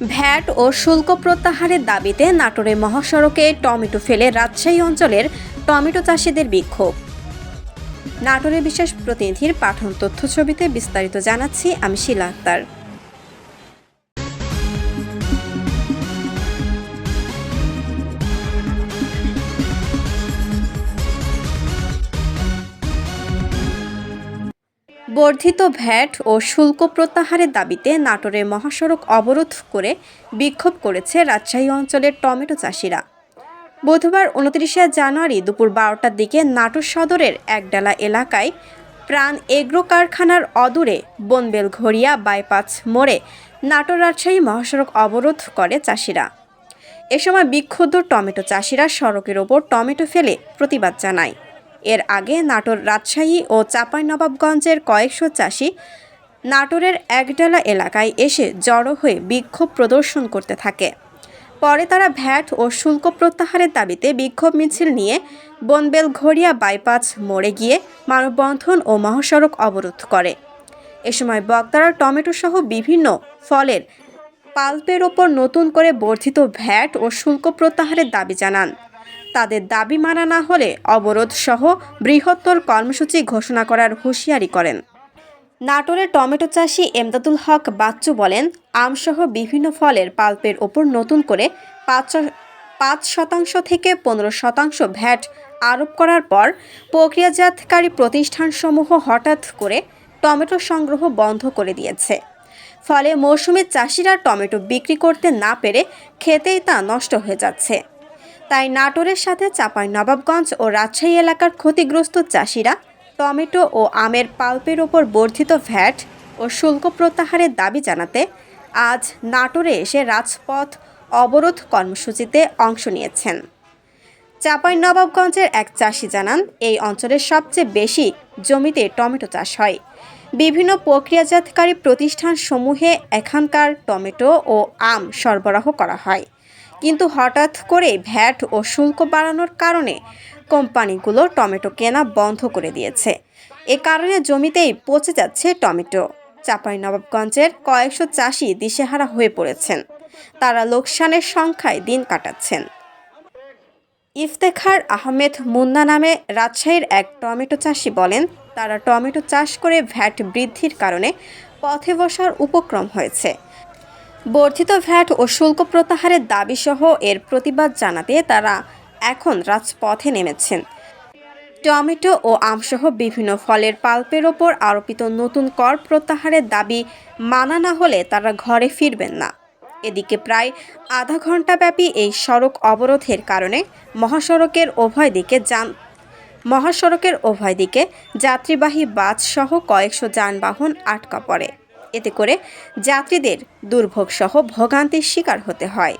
VAT ও শুল্ক প্রত্যাহারের দাবিতে নাটোরে মহাসড়কে টমেটো ফেলে রাজশাহী অঞ্চলের টমেটো চাষিদের বিক্ষোভ। নাটোরের বিশেষ প্রতিনিধির পাঠন তথ্য ছবিতে বিস্তারিত জানাচ্ছি আমি শিলা আক্তার। বর্ধিত ভ্যাট ও শুল্ক প্রত্যাহারের দাবিতে নাটোরের মহাসড়ক অবরোধ করে বিক্ষোভ করেছে রাজশাহী অঞ্চলের টমেটো চাষিরা। বুধবার উনত্রিশে জানুয়ারি দুপুর বারোটার দিকে নাটোর সদরের একডালা এলাকায় প্রাণ এগ্রো কারখানার অদূরে বনবেল ঘড়িয়া বাইপাস মোড়ে নাটোর রাজশাহী মহাসড়ক অবরোধ করে চাষিরা। এ সময় বিক্ষুব্ধ টমেটো চাষিরা সড়কের ওপর টমেটো ফেলে প্রতিবাদ জানায়। এর আগে নাটোর রাজশাহী ও চাঁপাইনবাবগঞ্জের কয়েকশো চাষি নাটোরের একডালা এলাকায় এসে জড়ো হয়ে বিক্ষোভ প্রদর্শন করতে থাকে। পরে তারা ভ্যাট ও শুল্ক প্রত্যাহারের দাবিতে বিক্ষোভ মিছিল নিয়ে বনবেল ঘড়িয়া বাইপাস মোড়ে গিয়ে মানববন্ধন ও মহাসড়ক অবরোধ করে। এ সময় বক্তারা টমেটো সহ বিভিন্ন ফলের পাল্পের ওপর নতুন করে বর্ধিত ভ্যাট ও শুল্ক প্রত্যাহারের দাবি জানান। তাদের দাবি মানা না হলে অবরোধ সহ বৃহত্তর কর্মসূচি ঘোষণা করার হুঁশিয়ারি করেন। নাটোরের টমেটো চাষি এমদাদুল হক বাচ্চু বলেন, আমসহ বিভিন্ন ফলের পাল্পের ওপর নতুন করে পাঁচ পাঁচ শতাংশ থেকে পনেরো শতাংশ ভ্যাট আরোপ করার পর প্রক্রিয়াজাতকারী প্রতিষ্ঠানসমূহ হঠাৎ করে টমেটো সংগ্রহ বন্ধ করে দিয়েছে। ফলে মৌসুমে চাষিরা টমেটো বিক্রি করতে না পেরে খেতেই তা নষ্ট হয়ে যাচ্ছে। তাই নাটোরের সাথে চাপাই নবাবগঞ্জ ও রাজশাহী এলাকার ক্ষতিগ্রস্ত চাষিরা টমেটো ও আমের পাল্পের ওপর বর্ধিত ভ্যাট ও শুল্ক প্রত্যাহারের দাবি জানাতে আজ নাটোরে এসে রাজপথ অবরোধ কর্মসূচিতে অংশ নিয়েছেন। চাপাই নবাবগঞ্জের এক চাষি জানান, এই অঞ্চলের সবচেয়ে বেশি জমিতে টমেটো চাষ হয়। বিভিন্ন প্রক্রিয়াজাতকারী প্রতিষ্ঠান সমূহে এখানকার টমেটো ও আম সরবরাহ করা হয়। কিন্তু হঠাৎ করে ভ্যাট ও শুল্ক বাড়ানোর কারণে কোম্পানিগুলো টমেটো কেনা বন্ধ করে দিয়েছে। এ কারণে জমিতেই পচে যাচ্ছে টমেটো। চাঁপাইনবাবগঞ্জের কয়েকশো চাষি দিশেহারা হয়ে পড়েছেন। তারা লোকসানের সংখ্যায় দিন কাটাচ্ছেন। ইফতেখার আহমেদ মুন্না নামে রাজশাহীর এক টমেটো চাষি বলেন, তারা টমেটো চাষ করে ভ্যাট বৃদ্ধির কারণে পথে বসার উপক্রম হয়েছে। বর্ধিত ভ্যাট ও শুল্ক প্রত্যাহারের দাবিসহ এর প্রতিবাদ জানাতে তারা এখন রাজপথে নেমেছেন। টমেটো ও আমসহ বিভিন্ন ফলের পাল্পের ওপর আরোপিত নতুন কর প্রত্যাহারের দাবি মানা না হলে তারা ঘরে ফিরবেন না। এদিকে প্রায় আধা ঘন্টাব্যাপী এই সড়ক অবরোধের কারণে মহাসড়কের উভয় দিকে যান, মহাসড়কের উভয় দিকে যাত্রীবাহী বাস সহ কয়েকশো যানবাহন আটকা পড়ে। এতে করে যাত্রীদের দুর্ভোগসহ ভোগান্তির শিকার হতে হয়।